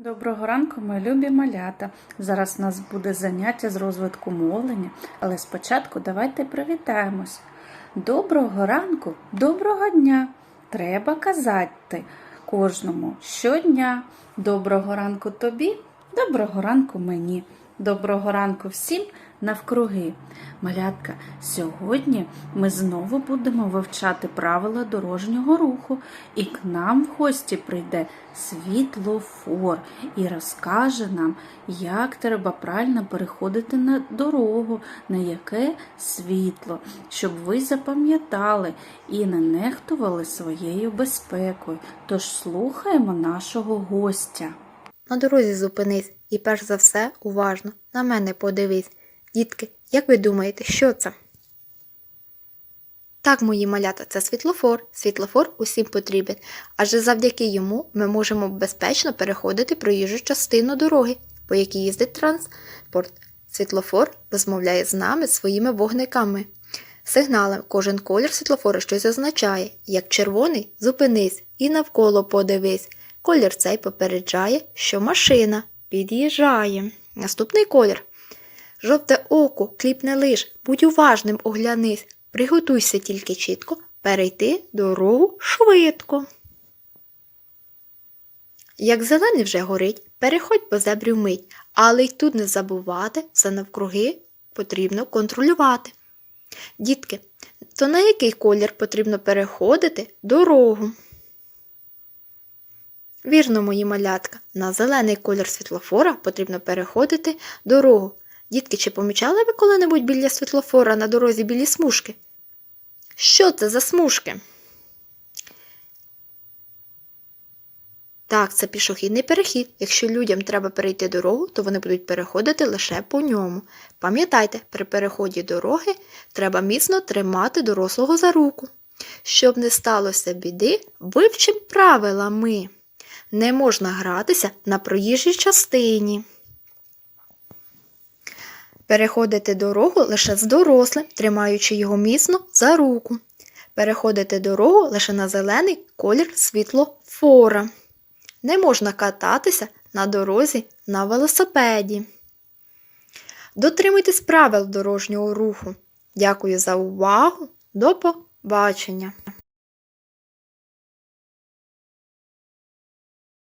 Доброго ранку, мої любі малята. Зараз у нас буде заняття з розвитку мовлення, але спочатку давайте привітаємось. Доброго ранку, доброго дня. Треба казати кожному щодня. Доброго ранку тобі, доброго ранку мені, доброго ранку всім навкруги. Малятка, сьогодні ми знову будемо вивчати правила дорожнього руху, і к нам в гості прийде світлофор і розкаже нам, як треба правильно переходити на дорогу, на яке світло, щоб ви запам'ятали і не нехтували своєю безпекою. Тож слухаємо нашого гостя. На дорозі зупинись і перш за все уважно на мене подивись. Дітки, як ви думаєте, що це? Так, мої малята, це світлофор. Світлофор усім потрібен, адже завдяки йому ми можемо безпечно переходити проїжджу частину дороги, по якій їздить транспорт. Світлофор розмовляє з нами своїми вогниками. Сигналом кожен колір світлофора щось означає. Як червоний зупинись і навколо подивись. Колір цей попереджає, що машина під'їжджає. Наступний колір. Жовте око, кліпне лиш, будь уважним, оглянись, приготуйся тільки чітко, перейти дорогу швидко. Як зелений вже горить, переходь по зебрі вмить, але й тут не забувати, все навкруги потрібно контролювати. Дітки, то на який колір потрібно переходити дорогу? Вірно, мої малятка, на зелений колір світлофора потрібно переходити дорогу. Дітки, чи помічали ви коли-небудь біля світлофора на дорозі білі смужки? Що це за смужки? Так, це пішохідний перехід. Якщо людям треба перейти дорогу, то вони будуть переходити лише по ньому. Пам'ятайте, при переході дороги треба міцно тримати дорослого за руку. Щоб не сталося біди, вивчим правила ми. Не можна гратися на проїжджій частині. Переходити дорогу лише з дорослим, тримаючи його міцно за руку. Переходити дорогу лише на зелений колір світлофора. Не можна кататися на дорозі на велосипеді. Дотримуйтесь правил дорожнього руху. Дякую за увагу. До побачення!